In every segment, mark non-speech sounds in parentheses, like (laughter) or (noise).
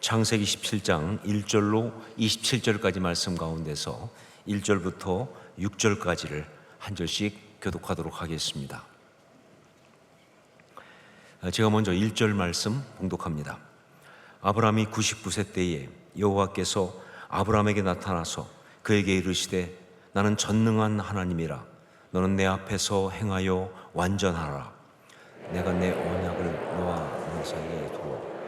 창세기 17장 1절로 27절까지 말씀 가운데서 1절부터 6절까지를 한 절씩 교독하도록 하겠습니다. 제가 먼저 1절 말씀 봉독합니다. 아브라함이 99세 때에 여호와께서 아브라함에게 나타나서 그에게 이르시되 나는 전능한 하나님이라 너는 내 앞에서 행하여 완전하라 내가 내 언약을 너와 너 사이에 두어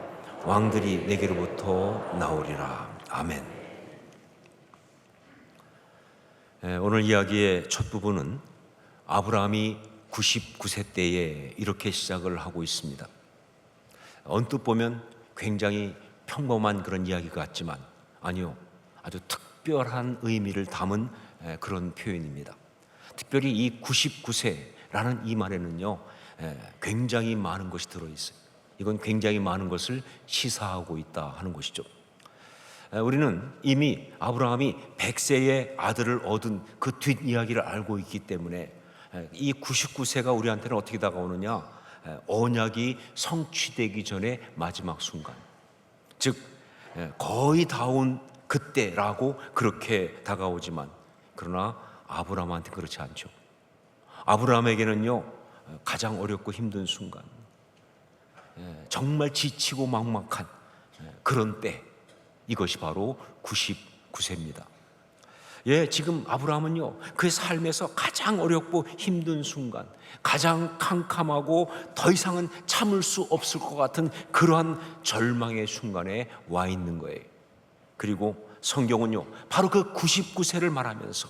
왕들이 내게로부터 나오리라 아멘. 에, 오늘 이야기의 첫 부분은 아브라함이 99세 때에 이렇게 시작을 하고 있습니다. 언뜻 보면 굉장히 평범한 그런 이야기 같지만 아니요 아주 특별한 의미를 담은 에, 그런 표현입니다. 특별히 이 99세라는 이 말에는요 에, 굉장히 많은 것이 들어 있어요. 이건 굉장히 많은 것을 시사하고 있다 하는 것이죠. 에, 우리는 이미 아브라함이 100세의 아들을 얻은 그 뒷이야기를 알고 있기 때문에 에, 이 99세가 우리한테는 어떻게 다가오느냐? 에, 언약이 성취되기 전에 마지막 순간. 즉 에, 거의 다 온 그때라고 그렇게 다가오지만 그러나 아브라함한테 그렇지 않죠. 아브라함에게는요 가장 어렵고 힘든 순간, 예, 정말 지치고 막막한 예, 그런 때 이것이 바로 99세입니다. 예, 지금 아브라함은요 그의 삶에서 가장 어렵고 힘든 순간, 가장 캄캄하고 더 이상은 참을 수 없을 것 같은 그러한 절망의 순간에 와 있는 거예요. 그리고 성경은요 바로 그 99세를 말하면서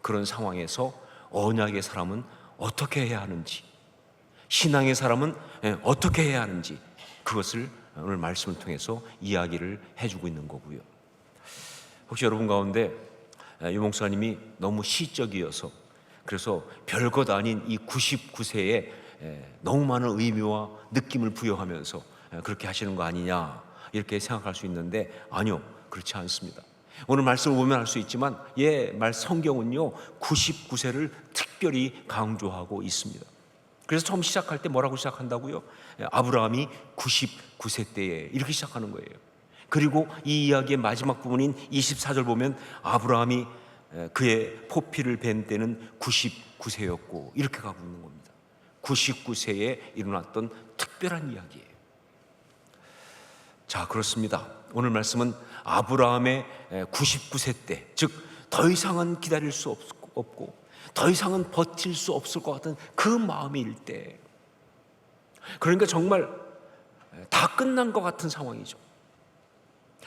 그런 상황에서 언약의 사람은 어떻게 해야 하는지, 신앙의 사람은 예, 어떻게 해야 하는지 그것을 오늘 말씀을 통해서 이야기를 해주고 있는 거고요. 혹시 여러분 가운데 예, 유 목사님이 너무 시적이어서 그래서 별것 아닌 이 99세에 너무 많은 의미와 느낌을 부여하면서 예, 그렇게 하시는 거 아니냐 이렇게 생각할 수 있는데 아니요 그렇지 않습니다. 오늘 말씀을 보면 알 수 있지만 예, 말 성경은요 99세를 특별히 강조하고 있습니다. 그래서 처음 시작할 때 뭐라고 시작한다고요? 예, 아브라함이 99세 때에 이렇게 시작하는 거예요. 그리고 이 이야기의 마지막 부분인 24절 보면 아브라함이 예, 그의 포피를 벤 때는 99세였고 이렇게 가고 있는 겁니다. 99세에 일어났던 특별한 이야기예요. 자, 그렇습니다. 오늘 말씀은 아브라함의 99세 때, 즉, 더 이상은 기다릴 수 없고, 더 이상은 버틸 수 없을 것 같은 그 마음일 때. 그러니까 정말 다 끝난 것 같은 상황이죠.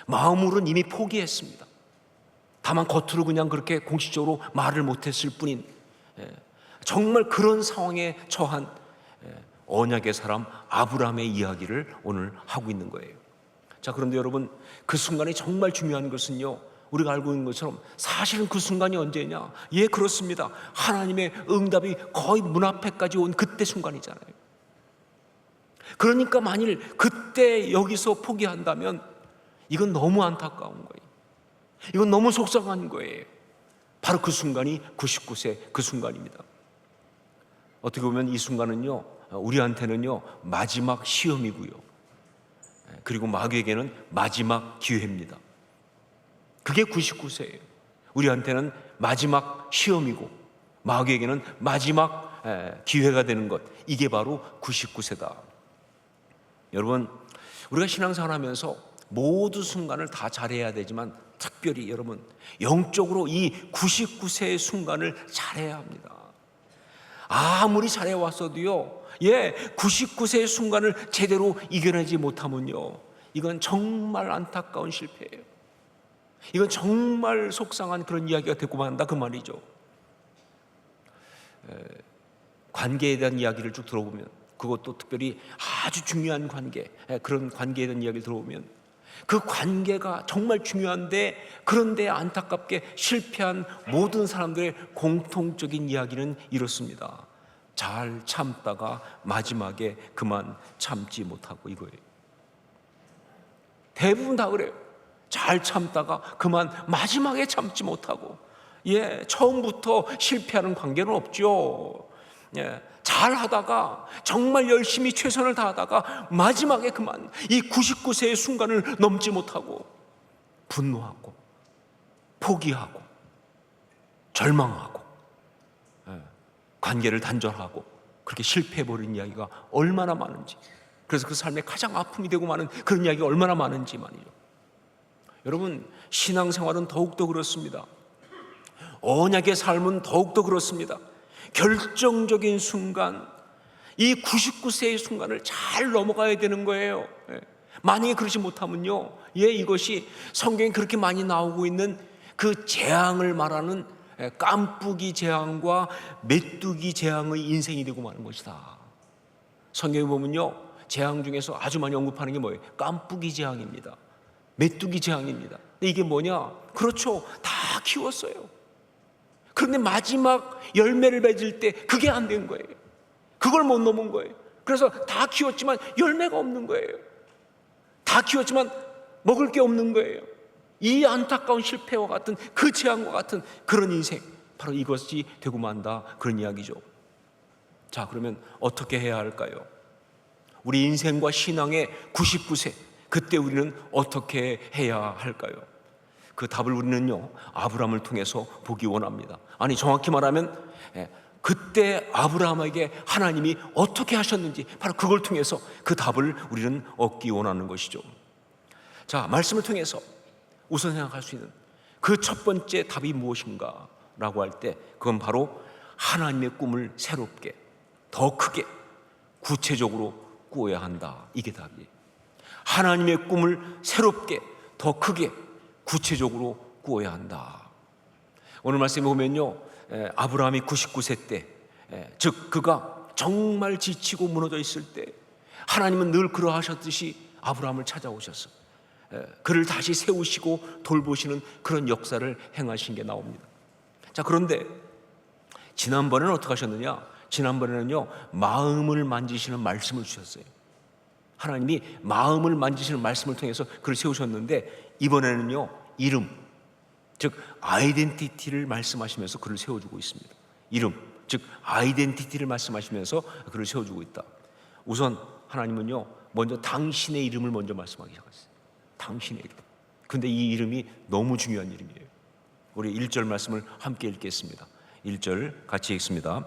마음으로는 이미 포기했습니다. 다만 겉으로 그냥 그렇게 공식적으로 말을 못했을 뿐인 정말 그런 상황에 처한 언약의 사람 아브라함의 이야기를 오늘 하고 있는 거예요. 자, 그런데 여러분, 그 순간이 정말 중요한 것은요, 우리가 알고 있는 것처럼 사실은 그 순간이 언제냐? 예, 그렇습니다. 하나님의 응답이 거의 문 앞에까지 온 그때 순간이잖아요. 그러니까 만일 그때 여기서 포기한다면 이건 너무 안타까운 거예요. 이건 너무 속상한 거예요. 바로 그 순간이 99세 그 순간입니다. 어떻게 보면 이 순간은요, 우리한테는요, 마지막 시험이고요. 그리고 마귀에게는 마지막 기회입니다. 그게 99세예요. 우리한테는 마지막 시험이고 마귀에게는 마지막 기회가 되는 것. 이게 바로 99세다. 여러분, 우리가 신앙생활 하면서 모두 순간을 다 잘해야 되지만 특별히 여러분, 영적으로 이 99세의 순간을 잘해야 합니다. 아무리 잘해 왔어도요, 예, 99세의 순간을 제대로 이겨내지 못하면요, 이건 정말 안타까운 실패예요. 이건 정말 속상한 그런 이야기가 되고 만다 그 말이죠. 에, 관계에 대한 이야기를 쭉 들어보면 그것도 특별히 아주 중요한 관계, 에, 그런 관계에 대한 이야기를 들어보면 그 관계가 정말 중요한데 그런데 안타깝게 실패한 모든 사람들의 공통적인 이야기는 이렇습니다. 잘 참다가 마지막에 그만 참지 못하고 이거예요. 대부분 다 그래요. 잘 참다가 그만 마지막에 참지 못하고 예, 처음부터 실패하는 관계는 없죠. 예, 잘 하다가 정말 열심히 최선을 다하다가 마지막에 그만 이 99세의 순간을 넘지 못하고 분노하고 포기하고 절망하고 예, 관계를 단절하고 그렇게 실패해버린 이야기가 얼마나 많은지 그래서 그 삶의 가장 아픔이 되고 많은 그런 이야기가 얼마나 많은지 말이죠. 여러분 신앙생활은 더욱더 그렇습니다. 언약의 삶은 더욱더 그렇습니다. 결정적인 순간, 이 99세의 순간을 잘 넘어가야 되는 거예요. 예. 만약에 그러지 못하면요, 예, 이것이 성경에 그렇게 많이 나오고 있는 그 재앙을 말하는 예, 깜쁘기 재앙과 메뚜기 재앙의 인생이 되고 마는 것이다. 성경에 보면요, 재앙 중에서 아주 많이 언급하는 게 뭐예요? 깜쁘기 재앙입니다. 메뚜기 재앙입니다. 이게 뭐냐? 그렇죠. 다 키웠어요. 그런데 마지막 열매를 맺을 때 그게 안 된 거예요. 그걸 못 넘은 거예요. 그래서 다 키웠지만 열매가 없는 거예요. 다 키웠지만 먹을 게 없는 거예요. 이 안타까운 실패와 같은 그 재앙과 같은 그런 인생. 바로 이것이 되고 만다. 그런 이야기죠. 자, 그러면 어떻게 해야 할까요? 우리 인생과 신앙의 99세. 그때 우리는 어떻게 해야 할까요? 그 답을 우리는요 아브라함을 통해서 보기 원합니다. 아니 정확히 말하면 예, 그때 아브라함에게 하나님이 어떻게 하셨는지 바로 그걸 통해서 그 답을 우리는 얻기 원하는 것이죠. 자 말씀을 통해서 우선 생각할 수 있는 그 첫 번째 답이 무엇인가 라고 할 때 그건 바로 하나님의 꿈을 새롭게 더 크게 구체적으로 꾸어야 한다. 이게 답이에요. 하나님의 꿈을 새롭게 더 크게 구체적으로 꾸어야 한다. 오늘 말씀에 보면요, 에, 아브라함이 99세 때, 에, 즉 그가 정말 지치고 무너져 있을 때, 하나님은 늘 그러하셨듯이 아브라함을 찾아오셔서 에, 그를 다시 세우시고 돌보시는 그런 역사를 행하신 게 나옵니다. 자, 그런데 지난번에는 어떻게 하셨느냐? 지난번에는요, 마음을 만지시는 말씀을 주셨어요. 하나님이 마음을 만지시는 말씀을 통해서 그를 세우셨는데 이번에는요 이름 즉 아이덴티티를 말씀하시면서 그를 세워주고 있습니다. 이름 즉 아이덴티티를 말씀하시면서 그를 세워주고 있다. 우선 하나님은요 먼저 당신의 이름을 먼저 말씀하기 시작했어요. 당신의 이름. 근데 이 이름이 너무 중요한 이름이에요. 우리 1절 말씀을 함께 읽겠습니다. 1절 같이 읽습니다.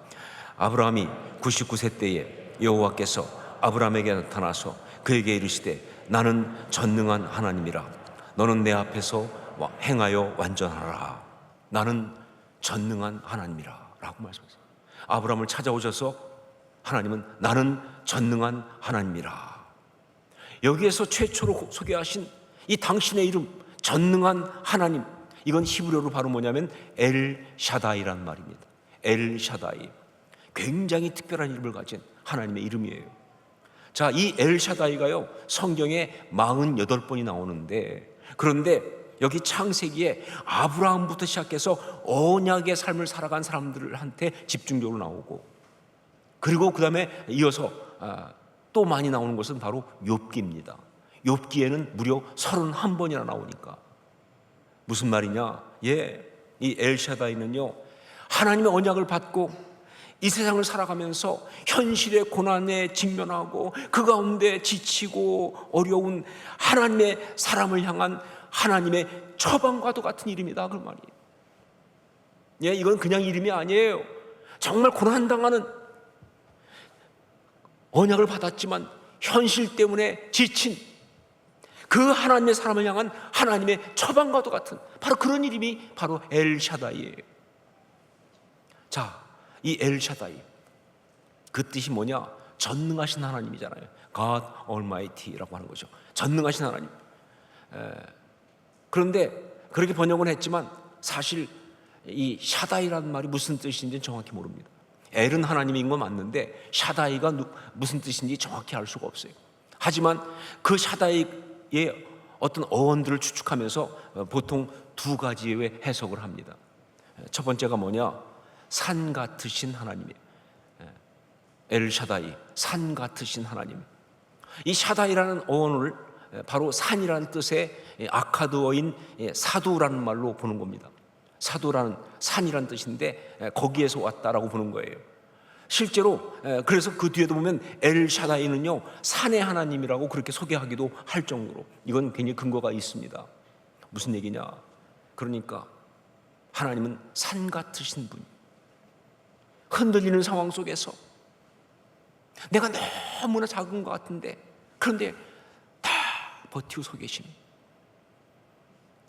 아브라함이 99세 때에 여호와께서 아브라함에게 나타나서 그에게 이르시되 나는 전능한 하나님이라. 너는 내 앞에서 행하여 완전하라. 나는 전능한 하나님이라. 라고 말씀하셨어요. 아브라함을 찾아오셔서 하나님은 나는 전능한 하나님이라. 여기에서 최초로 소개하신 이 당신의 이름 전능한 하나님. 이건 히브리어로 바로 뭐냐면 엘 샤다이란 말입니다. 엘 샤다이. 굉장히 특별한 이름을 가진 하나님의 이름이에요 자, 이 엘샤다이가요, 성경에 48번이 나오는데, 그런데 여기 창세기에 아브라함부터 시작해서 언약의 삶을 살아간 사람들한테 집중적으로 나오고, 그리고 그 다음에 이어서 아, 또 많이 나오는 것은 바로 욥기입니다. 욥기에는 무려 31번이나 나오니까. 무슨 말이냐? 예, 이 엘샤다이는요, 하나님의 언약을 받고 이 세상을 살아가면서 현실의 고난에 직면하고 그 가운데 지치고 어려운 하나님의 사람을 향한 하나님의 처방과도 같은 이름이다 그 말이에요. 예, 이건 그냥 이름이 아니에요. 정말 고난당하는 언약을 받았지만 현실 때문에 지친 그 하나님의 사람을 향한 하나님의 처방과도 같은 바로 그런 이름이 바로 엘샤다이예요. 자, 이 엘샤다이 그 뜻이 뭐냐? 전능하신 하나님이잖아요. God Almighty라고 하는 거죠. 전능하신 하나님. 에, 그런데 그렇게 번역은 했지만 사실 이 샤다이라는 말이 무슨 뜻인지 정확히 모릅니다. 엘은 하나님인 건 맞는데 샤다이가 무슨 뜻인지 정확히 알 수가 없어요. 하지만 그 샤다이의 어떤 어원들을 추측하면서 어, 보통 두 가지의 해석을 합니다. 첫 번째가 뭐냐? 산 같으신 하나님이에요. 엘 샤다이, 산 같으신 하나님. 이 샤다이라는 어원을 바로 산이라는 뜻의 아카드어인 사두라는 말로 보는 겁니다. 사두라는 산이라는 뜻인데 거기에서 왔다라고 보는 거예요. 실제로 그래서 그 뒤에도 보면 엘 샤다이는요 산의 하나님이라고 그렇게 소개하기도 할 정도로 이건 굉장히 근거가 있습니다. 무슨 얘기냐? 그러니까 하나님은 산 같으신 분. 흔들리는 상황 속에서 내가 너무나 작은 것 같은데 그런데 다 버티고 서 계신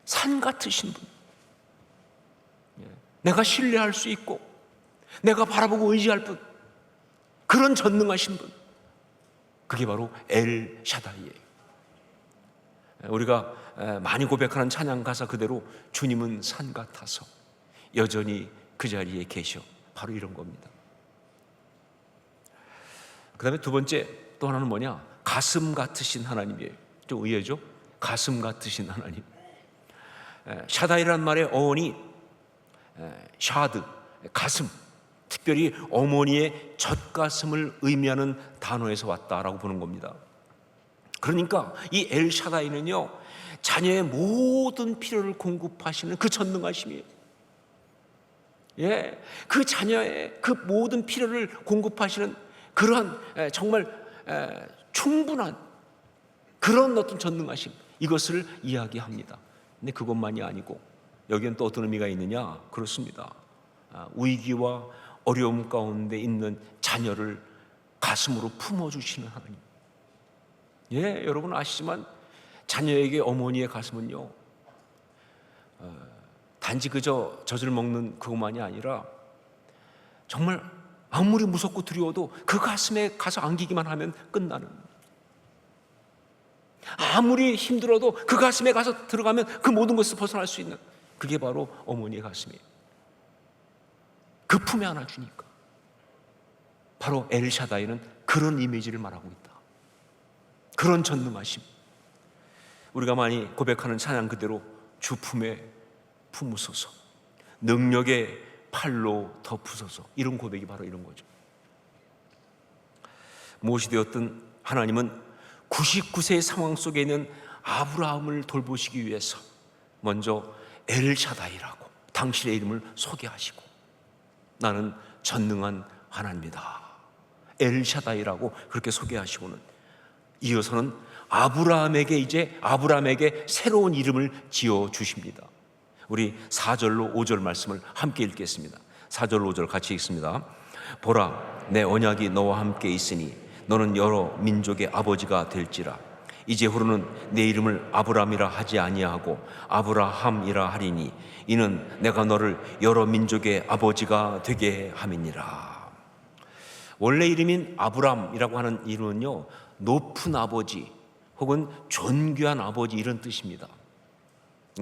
산 같으신 분. 예. 내가 신뢰할 수 있고 내가 바라보고 의지할 분. 그런 전능하신 분. 그게 바로 엘 샤다이예요. 우리가 많이 고백하는 찬양 가사 그대로 주님은 산 같아서 여전히 그 자리에 계셔. 바로 이런 겁니다. 그 다음에 두 번째 또 하나는 뭐냐? 가슴 같으신 하나님이에요. 좀 의외죠? 가슴 같으신 하나님. 샤다이라는 말의 어원이 샤드, 가슴, 특별히 어머니의 젖가슴을 의미하는 단어에서 왔다라고 보는 겁니다. 그러니까 이 엘샤다이는요, 자녀의 모든 필요를 공급하시는 그 전능하심이에요. 예, 그 자녀의 그 모든 필요를 공급하시는 그러한 정말 충분한 그런 어떤 전능하심 이것을 이야기합니다. 근데 그것만이 아니고 여기엔 또 어떤 의미가 있느냐? 그렇습니다. 아, 위기와 어려움 가운데 있는 자녀를 가슴으로 품어주시는 하나님. 예, 여러분 아시지만 자녀에게 어머니의 가슴은요, 어, 단지 그저 젖을 먹는 그것만이 아니라 정말 아무리 무섭고 두려워도 그 가슴에 가서 안기기만 하면 끝나는. 아무리 힘들어도 그 가슴에 가서 들어가면 그 모든 것을 벗어날 수 있는 그게 바로 어머니의 가슴이에요. 그 품에 안아주니까. 바로 엘샤다이는 그런 이미지를 말하고 있다. 그런 전능하심. 우리가 많이 고백하는 찬양 그대로 주 품에 품으소서. 능력의 팔로 덮으소서. 이런 고백이 바로 이런 거죠. 무엇이 되었든 하나님은 99세의 상황 속에 있는 아브라함을 돌보시기 위해서 먼저 엘샤다이라고 당신의 이름을 소개하시고 나는 전능한 하나님이다. 엘샤다이라고 그렇게 소개하시고는 이어서는 아브라함에게 이제 아브라함에게 새로운 이름을 지어 주십니다. 우리 4절로 5절 말씀을 함께 읽겠습니다. 4절 5절 같이 읽습니다. 보라 내 언약이 너와 함께 있으니 너는 여러 민족의 아버지가 될지라 이제후로는 내 이름을 아브람이라 하지 아니하고 아브라함이라 하리니 이는 내가 너를 여러 민족의 아버지가 되게 함이니라. 원래 이름인 아브람이라고 하는 이름은요 높은 아버지 혹은 존귀한 아버지 이런 뜻입니다.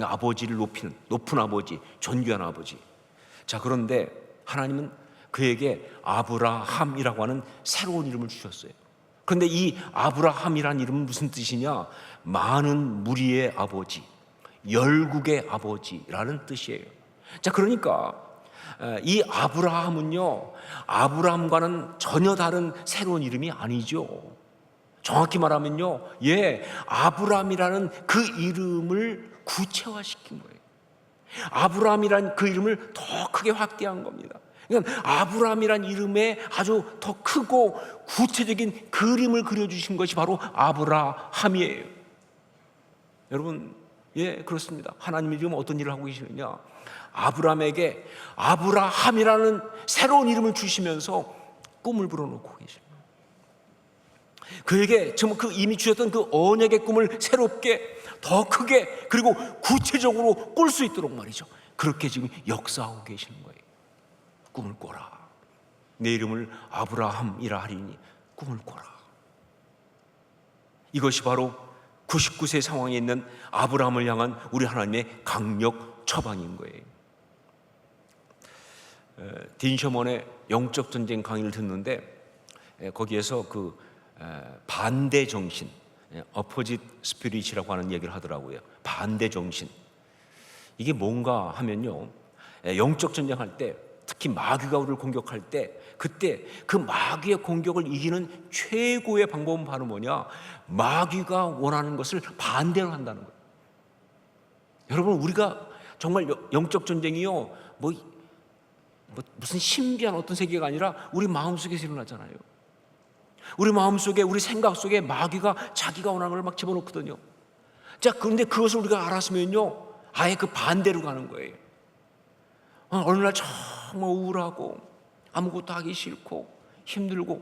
아버지를 높이는 높은 아버지, 존귀한 아버지. 자 그런데 하나님은 그에게 아브라함이라고 하는 새로운 이름을 주셨어요. 그런데 이 아브라함이라는 이름은 무슨 뜻이냐? 많은 무리의 아버지, 열국의 아버지라는 뜻이에요. 자, 그러니까 이 아브라함은요, 아브라함과는 전혀 다른 새로운 이름이 아니죠. 정확히 말하면요, 예, 아브라함이라는 그 이름을 구체화시킨 거예요. 아브라함이란 그 이름을 더 크게 확대한 겁니다. 그러니까 아브라함이란 이름에 아주 더 크고 구체적인 그림을 그려주신 것이 바로 아브라함이에요. 여러분, 예, 그렇습니다. 하나님이 지금 어떤 일을 하고 계시느냐? 아브라함에게 아브라함이라는 새로운 이름을 주시면서 꿈을 불어넣고 계십니다. 그에게 정말 그 이미 주셨던 그 언약의 꿈을 새롭게 더 크게 그리고 구체적으로 꿀 수 있도록 말이죠. 그렇게 지금 역사하고 계시는 거예요. 꿈을 꿔라. 내 이름을 아브라함이라 하리니 꿈을 꿔라. 이것이 바로 99세 상황에 있는 아브라함을 향한 우리 하나님의 강력 처방인 거예요. 딘 셔먼의 영적 전쟁 강의를 듣는데 거기에서 그 반대 정신, 어포짓 스피릿이라고 하는 얘기를 하더라고요. 반대 정신. 이게 뭔가 하면요. 예, 영적 전쟁할 때 특히 마귀가 우리를 공격할 때 그때 그 마귀의 공격을 이기는 최고의 방법은 바로 뭐냐? 마귀가 원하는 것을 반대로 한다는 거예요. 여러분 우리가 정말 여- 영적 전쟁이요. 뭐, 뭐 무슨 신비한 어떤 세계가 아니라 우리 마음속에서 일어나잖아요. 우리 마음 속에 우리 생각 속에 마귀가 자기가 원하는 걸 막 집어넣거든요. 자, 그런데 그것을 우리가 알았으면요. 아예 그 반대로 가는 거예요. 어, 어느 날 정말 우울하고 아무것도 하기 싫고 힘들고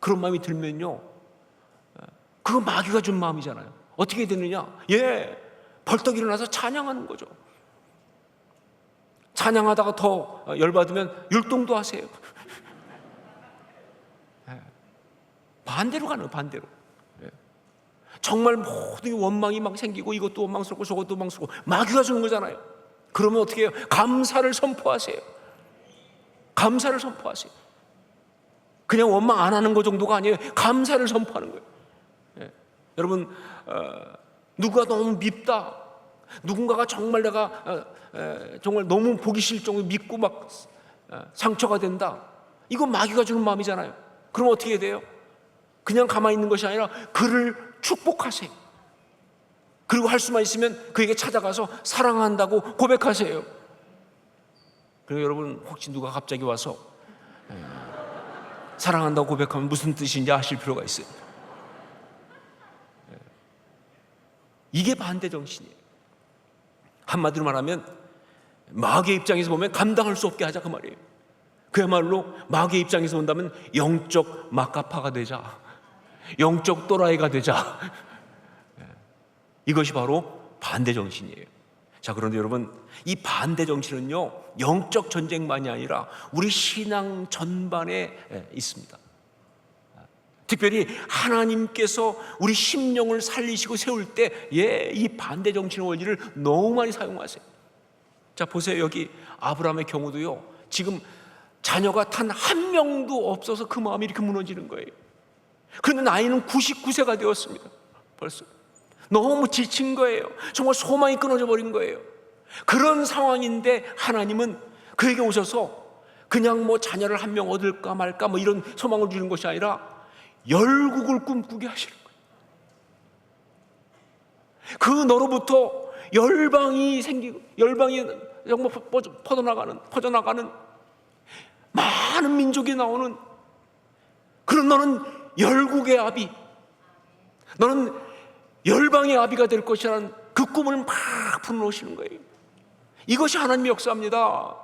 그런 마음이 들면요. 어, 그거 마귀가 준 마음이잖아요. 어떻게 되느냐? 예, 벌떡 일어나서 찬양하는 거죠. 찬양하다가 더 열받으면 율동도 하세요. 반대로 가는 거예요, 반대로. 예. 정말 모든 원망이 막 생기고 이것도 원망스럽고 저것도 원망스럽고 마귀가 주는 거잖아요. 그러면 어떻게 해요? 감사를 선포하세요. 감사를 선포하세요. 그냥 원망 안 하는 거 정도가 아니에요. 감사를 선포하는 거예요. 예. 여러분 어, 누가 너무 밉다. 누군가가 정말 내가 어, 에, 정말 너무 보기 싫을 정도로 믿고 막 어, 상처가 된다. 이거 마귀가 주는 마음이잖아요. 그럼 어떻게 돼요? 그냥 가만히 있는 것이 아니라 그를 축복하세요. 그리고 할 수만 있으면 그에게 찾아가서 사랑한다고 고백하세요. 그리고 여러분 혹시 누가 갑자기 와서 에, 사랑한다고 고백하면 무슨 뜻인지 아실 필요가 있어요. 에, 이게 반대 정신이에요. 한마디로 말하면 마귀의 입장에서 보면 감당할 수 없게 하자 그 말이에요. 그야말로 마귀의 입장에서 본다면 영적 막가파가 되자. 영적 또라이가 되자. 예. 이것이 바로 반대 정신이에요. 자, 그런데 여러분, 이 반대 정신은요, 영적 전쟁만이 아니라 우리 신앙 전반에 예, 있습니다. 특별히 하나님께서 우리 심령을 살리시고 세울 때, 예, 이 반대 정신의 원리를 너무 많이 사용하세요. 자, 보세요. 여기 아브라함의 경우도요, 지금 자녀가 단 한 명도 없어서 그 마음이 이렇게 무너지는 거예요. 그런데 나이는 99세가 되었습니다. 벌써. 너무 지친 거예요. 정말 소망이 끊어져 버린 거예요. 그런 상황인데 하나님은 그에게 오셔서 그냥 뭐 자녀를 한 명 얻을까 말까 뭐 이런 소망을 주는 것이 아니라 열국을 꿈꾸게 하시는 거예요. 그 너로부터 열방이 생기고 열방이 정말 퍼져- 퍼져나가는 퍼져나가는 많은 민족이 나오는 그런 너는 열국의 아비 너는 열방의 아비가 될 것이라는 그 꿈을 막 불어넣으시는 거예요. 이것이 하나님의 역사입니다.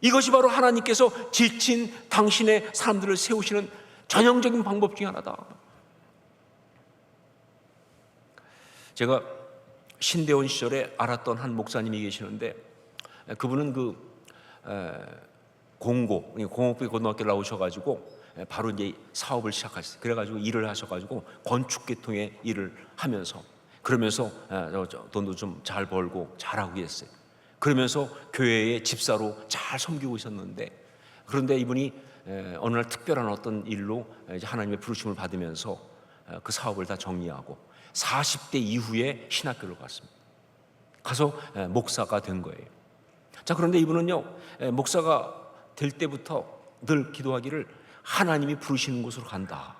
이것이 바로 하나님께서 지친 당신의 사람들을 세우시는 전형적인 방법 중에 하나다. 제가 신대원 시절에 알았던 한 목사님이 계시는데 그분은 그 에, 공고 공업부 고등학교 나오셔가지고 바로 이제 사업을 시작하셨어요. 그래가지고 일을 하셔가지고 건축 계통의 일을 하면서 그러면서 저, 돈도 좀 잘 벌고 잘하고 계셨어요. 그러면서 교회의 집사로 잘 섬기고 있었는데 그런데 이분이 에, 어느 날 특별한 어떤 일로 하나님의 부르심을 받으면서 에, 그 사업을 다 정리하고 40대 이후에 신학교를 갔습니다. 가서 에, 목사가 된 거예요. 자 그런데 이분은요 에, 목사가 될 때부터 늘 기도하기를 하나님이 부르시는 곳으로 간다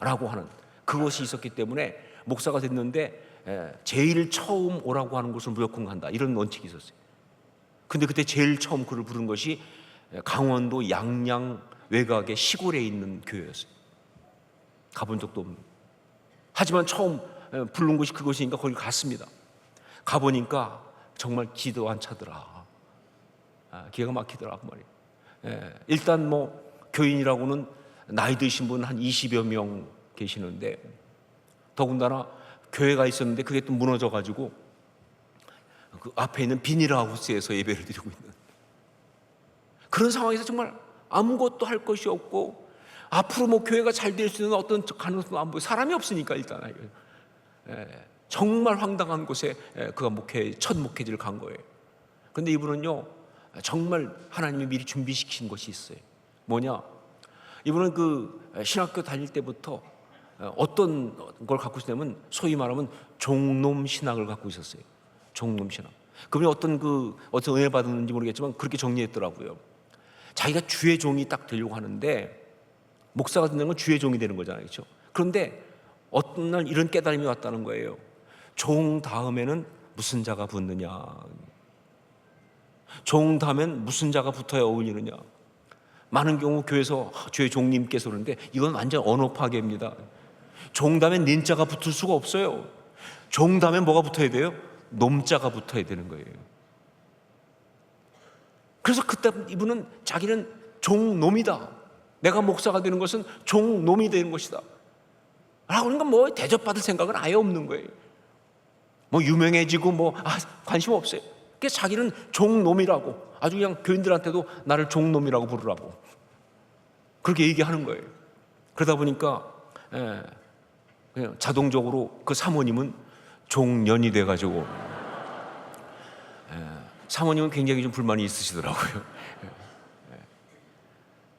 라고 하는 그것이 있었기 때문에 목사가 됐는데 에, 제일 처음 오라고 하는 곳은 무조건 간다 이런 원칙이 있었어요. 근데 그때 제일 처음 그를 부른 것이 강원도 양양 외곽의 시골에 있는 교회였어요. 가본 적도 없는. 하지만 처음 에, 부른 곳이 그곳이니까 거기 갔습니다. 가보니까 정말 기도 안 차더라. 아, 기가 막히더라 그 말이에요. 예, 일단 뭐 교인이라고는 나이 드신 분한 20여 명 계시는데 더군다나 교회가 있었는데 그게 또 무너져 가지고 그 앞에 있는 비닐하우스에서 예배를 드리고 있는 그런 상황에서 정말 아무것도 할 것이 없고 앞으로 뭐 교회가 잘 될 수 있는 어떤 가능성도 안 보여 사람이 없으니까 일단 예, 정말 황당한 곳에 예, 그가 목회 첫 목회지를 간 거예요. 근데 이분은요 정말 하나님이 미리 준비시킨 것이 있어요. 뭐냐? 이분은 그 신학교 다닐 때부터 어, 어떤 걸 갖고 있었냐면 소위 말하면 종놈 신학을 갖고 있었어요. 종놈 신학. 그분이 어떤 그 어떤 은혜 받았는지 모르겠지만 그렇게 정리했더라고요. 자기가 주의 종이 딱 되려고 하는데 목사가 된다는 건 주의 종이 되는 거잖아요. 그렇죠? 그런데 어떤 날 이런 깨달음이 왔다는 거예요. 종 다음에는 무슨 자가 붙느냐. 종 다음엔 무슨 자가 붙어야 어울리느냐. 많은 경우 교회에서 아, 주의 종님께서 그러는데 이건 완전 언어 파괴입니다. 종 다음엔 닌자가 붙을 수가 없어요. 종 다음엔 뭐가 붙어야 돼요? 놈자가 붙어야 되는 거예요. 그래서 그때 이분은 자기는 종놈이다. 내가 목사가 되는 것은 종놈이 되는 것이다. 라고 그러니까 뭐 대접받을 생각은 아예 없는 거예요. 뭐 유명해지고 뭐 아, 관심 없어요. 그게 자기는 종놈이라고 아주 그냥 교인들한테도 나를 종놈이라고 부르라고 그렇게 얘기하는 거예요. 그러다 보니까 예, 그냥 자동적으로 그 사모님은 종년이 돼가지고 예, 사모님은 굉장히 좀 불만이 있으시더라고요. 예, 예.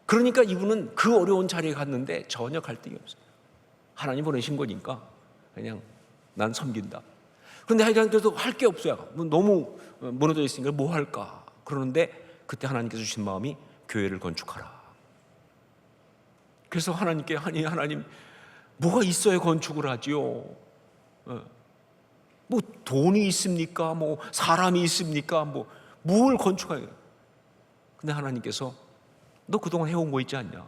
그러니까 이분은 그 어려운 자리에 갔는데 전혀 갈등이 없어요. 하나님 보내신 거니까 그냥 난 섬긴다. 그런데 하여간 그래도 할게 없어요. 뭐 너무 무너져 있으니까 뭐 할까? 그러는데 그때 하나님께서 주신 마음이 교회를 건축하라. 그래서 하나님께 아니 하나님 뭐가 있어야 건축을 하지요? 어. 뭐 돈이 있습니까? 뭐 사람이 있습니까? 뭐 뭘 건축하요? 근데 하나님께서 너 그동안 해온 거 있지 않냐?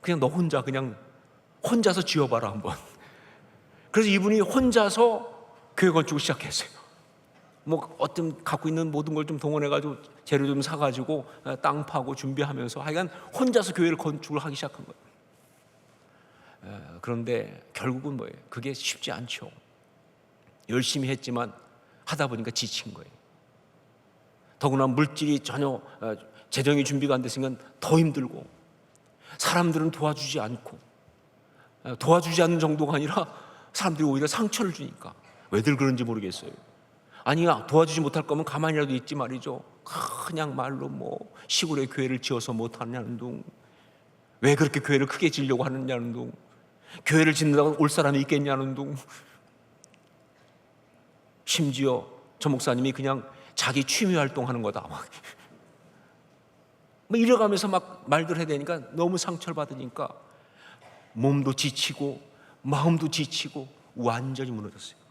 그냥 너 혼자 그냥 혼자서 지어봐라 한번. 그래서 이분이 혼자서 교회 건축을 시작했어요. 뭐 어떤 갖고 있는 모든 걸 좀 동원해가지고 재료 좀 사가지고 어, 땅 파고 준비하면서 하여간 혼자서 교회를 건축을 하기 시작한 거예요. 에, 그런데 결국은 뭐예요? 그게 쉽지 않죠. 열심히 했지만 하다 보니까 지친 거예요. 더구나 물질이 전혀 어, 재정이 준비가 안 됐으니까 더 힘들고 사람들은 도와주지 않고 어, 도와주지 않는 정도가 아니라 사람들이 오히려 상처를 주니까 왜들 그런지 모르겠어요. 아니 도와주지 못할 거면 가만히라도 있지 말이죠. 그냥 말로 뭐 시골에 교회를 지어서 못하냐는 둥. 왜 그렇게 교회를 크게 지려고 하느냐는 둥. 교회를 짓는다고 올 사람이 있겠냐는 둥. 심지어 저 목사님이 그냥 자기 취미 활동하는 거다. 막. 뭐 이래가면서 막 말들 해야 되니까 너무 상처를 받으니까 몸도 지치고 마음도 지치고 완전히 무너졌어요.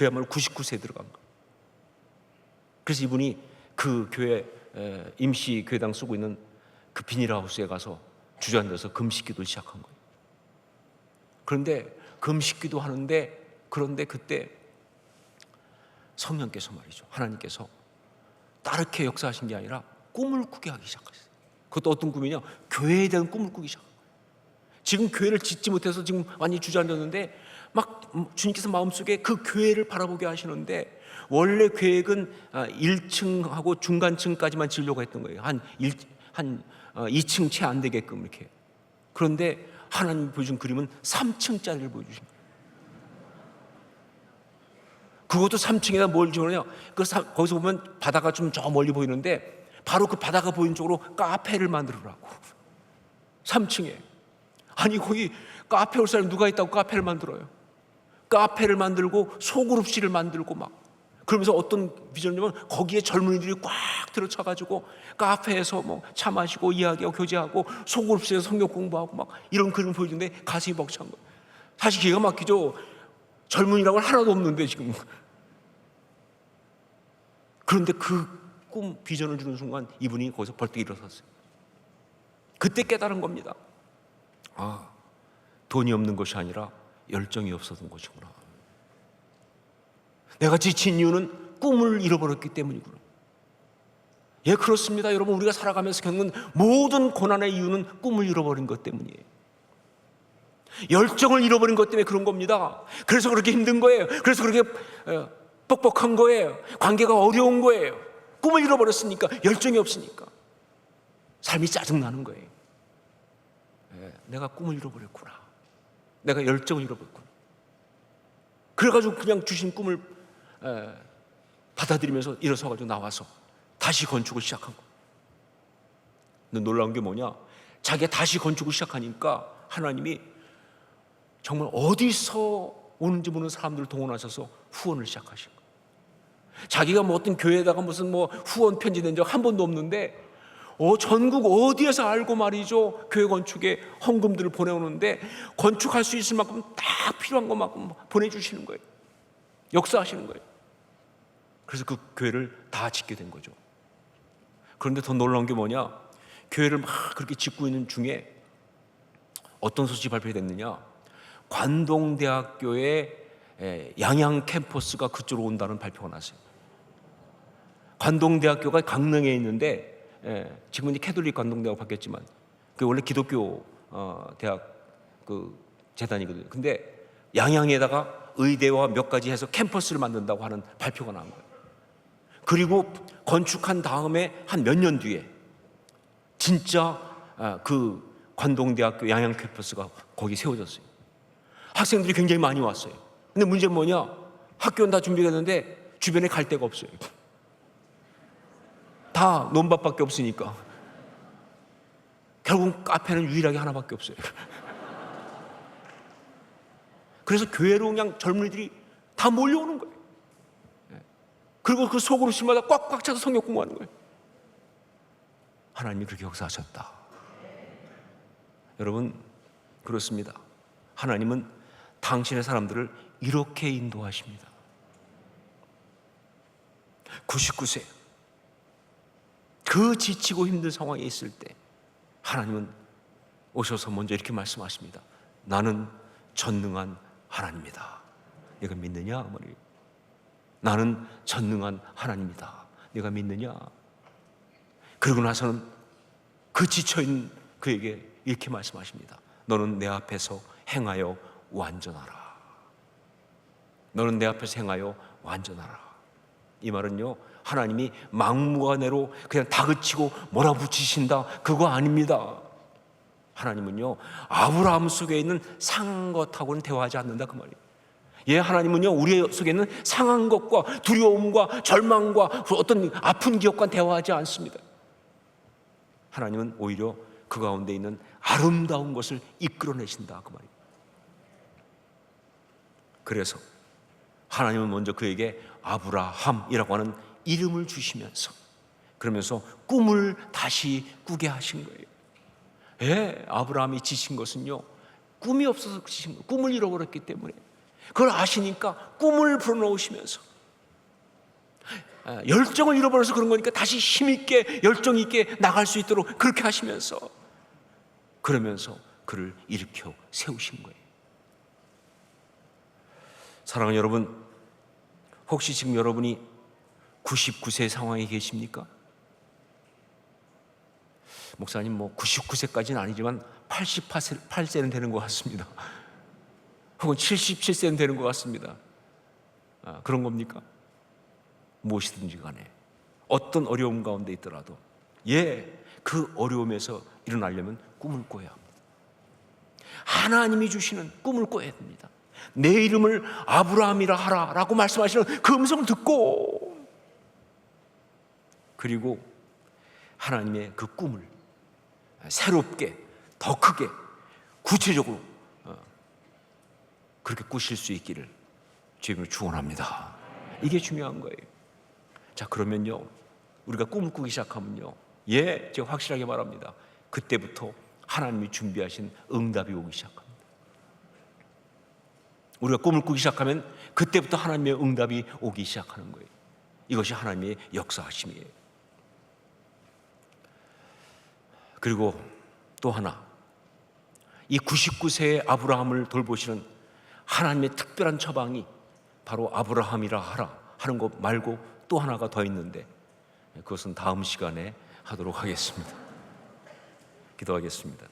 그야말로 99세 들어간 거. 그래서 이분이 그 교회 에, 임시 교회당 쓰고 있는 그 비닐하우스에 가서 주저앉아서 금식기도를 시작한 거예요. 그런데 금식기도 하는데 그런데 그때 성령께서 말이죠. 하나님께서 따르게 역사하신 게 아니라 꿈을 꾸게 하기 시작하셨어요. 그것도 어떤 꿈이냐? 교회에 대한 꿈을 꾸기 시작. 지금 교회를 짓지 못해서 지금 완전히 주저앉았는데 막 주님께서 마음속에 그 교회를 바라보게 하시는데 원래 계획은 1층하고 중간층까지만 지으려고 했던 거예요. 한 1, 한 2층 채 안 되게끔 이렇게. 그런데 하나님 보여준 그림은 3층짜리를 보여주신. 그것도 3층에다 뭘 지으냐? 그 거기서 보면 바다가 좀 저 멀리 보이는데 바로 그 바다가 보이는 쪽으로 카페를 만들으라고. 3층에. 아니 거기 카페 올 사람 누가 있다고 카페를 만들어요? 카페를 만들고 소그룹실을 만들고 막 그러면서 어떤 비전이냐면 거기에 젊은이들이 꽉 들어차가지고 카페에서 뭐 차 마시고 이야기하고 교제하고 소그룹실에서 성경 공부하고 막 이런 그림 보여주는데 가슴이 벅찬 거예요. 사실 기가 막히죠. 젊은이라고는 하나도 없는데 지금. 그런데 그 꿈 비전을 주는 순간 이분이 거기서 벌떡 일어섰어요. 그때 깨달은 겁니다. 아, 돈이 없는 것이 아니라 열정이 없었던 것이구나. 내가 지친 이유는 꿈을 잃어버렸기 때문이구나. 예, 그렇습니다. 여러분, 우리가 살아가면서 겪는 모든 고난의 이유는 꿈을 잃어버린 것 때문이에요. 열정을 잃어버린 것 때문에 그런 겁니다. 그래서 그렇게 힘든 거예요. 그래서 그렇게 뻑뻑한 거예요. 관계가 어려운 거예요. 꿈을 잃어버렸으니까, 열정이 없으니까. 삶이 짜증나는 거예요. 예, 내가 꿈을 잃어버렸구나. 내가 열정을 잃어버렸구나. 그래가지고 그냥 주신 꿈을 에, 받아들이면서 일어서가지고 나와서 다시 건축을 시작한 거. 근데 놀라운 게 뭐냐? 자기가 다시 건축을 시작하니까 하나님이 정말 어디서 오는지 모르는 사람들을 동원하셔서 후원을 시작하신 거예요. 자기가 뭐 어떤 교회에다가 무슨 뭐 후원 편지 낸 적 한 번도 없는데 어, 전국 어디에서 알고 말이죠. 교회 건축에 헌금들을 보내오는데 건축할 수 있을 만큼 딱 필요한 것만큼 보내주시는 거예요. 역사하시는 거예요. 그래서 그 교회를 다 짓게 된 거죠. 그런데 더 놀라운 게 뭐냐? 교회를 막 그렇게 짓고 있는 중에 어떤 소식이 발표됐느냐? 관동대학교의 에, 양양 캠퍼스가 그쪽으로 온다는 발표가 났어요. 관동대학교가 강릉에 있는데 예, 지금은 캐톨릭 관동대학 바뀌었지만 그 원래 기독교 어, 대학 그 재단이거든요. 근데 양양에다가 의대와 몇 가지 해서 캠퍼스를 만든다고 하는 발표가 나온 거예요. 그리고 건축한 다음에 한 몇 년 뒤에 진짜 아, 그 관동대학교 양양 캠퍼스가 거기 세워졌어요. 학생들이 굉장히 많이 왔어요. 근데 문제는 뭐냐? 학교는 다 준비가 됐는데 주변에 갈 데가 없어요. 다 논밭밖에 없으니까. 결국 카페는 유일하게 하나밖에 없어요. (laughs) 그래서 교회로 그냥 젊은이들이 다 몰려오는 거예요. 예. 그리고 그 소그룹실마다 꽉꽉 차서 성경 공부하는 거예요. 하나님이 그렇게 역사하셨다. 여러분, 그렇습니다. 하나님은 당신의 사람들을 이렇게 인도하십니다. 99세. 그 지치고 힘든 상황에 있을 때 하나님은 오셔서 먼저 이렇게 말씀하십니다. 나는 전능한 하나님이다. 내가 믿느냐? 말이 나는 전능한 하나님이다. 내가 믿느냐? 그러고 나서는 그 지쳐있는 그에게 이렇게 말씀하십니다. 너는 내 앞에서 행하여 완전하라. 너는 내 앞에서 행하여 완전하라. 이 말은요, 하나님이 막무가내로 그냥 다그치고 몰아붙이신다. 그거 아닙니다. 하나님은요, 아브라함 속에 있는 상한 것하고는 대화하지 않는다. 그 말이에요. 예, 하나님은요, 우리 속에 있는 상한 것과 두려움과 절망과 어떤 아픈 기억과 대화하지 않습니다. 하나님은 오히려 그 가운데 있는 아름다운 것을 이끌어내신다. 그 말이에요. 그래서 하나님은 먼저 그에게 아브라함이라고 하는 이름을 주시면서 그러면서 꿈을 다시 꾸게 하신 거예요. 예, 아브라함이 지신 것은요, 꿈이 없어서 지신 거예요. 꿈을 잃어버렸기 때문에. 그걸 아시니까 꿈을 불어넣으시면서 아, 열정을 잃어버려서 그런 거니까 다시 힘있게 열정 있게 나갈 수 있도록 그렇게 하시면서 그러면서 그를 일으켜 세우신 거예요. 사랑하는 여러분, 혹시 지금 여러분이 99세 상황에 계십니까? 목사님 뭐 99세까지는 아니지만 88세는 되는 것 같습니다. 혹은 77세는 되는 것 같습니다. 아, 그런 겁니까? 무엇이든지 간에 어떤 어려움 가운데 있더라도 예, 그 어려움에서 일어나려면 꿈을 꿔야 합니다. 하나님이 주시는 꿈을 꿔야 됩니다. 내 이름을 아브라함이라 하라라고 말씀하시는 그 음성을 듣고 그리고 하나님의 그 꿈을 새롭게 더 크게 구체적으로 어, 그렇게 꾸실 수 있기를 주님을 축원합니다. 이게 중요한 거예요. 자 그러면요 우리가 꿈을 꾸기 시작하면요 예 제가 확실하게 말합니다. 그때부터 하나님이 준비하신 응답이 오기 시작합니다. 우리가 꿈을 꾸기 시작하면 그때부터 하나님의 응답이 오기 시작하는 거예요. 이것이 하나님의 역사하심이에요. 그리고 또 하나, 이 99세의 아브라함을 돌보시는 하나님의 특별한 처방이 바로 아브라함이라 하라 하는 것 말고 또 하나가 더 있는데 그것은 다음 시간에 하도록 하겠습니다. 기도하겠습니다.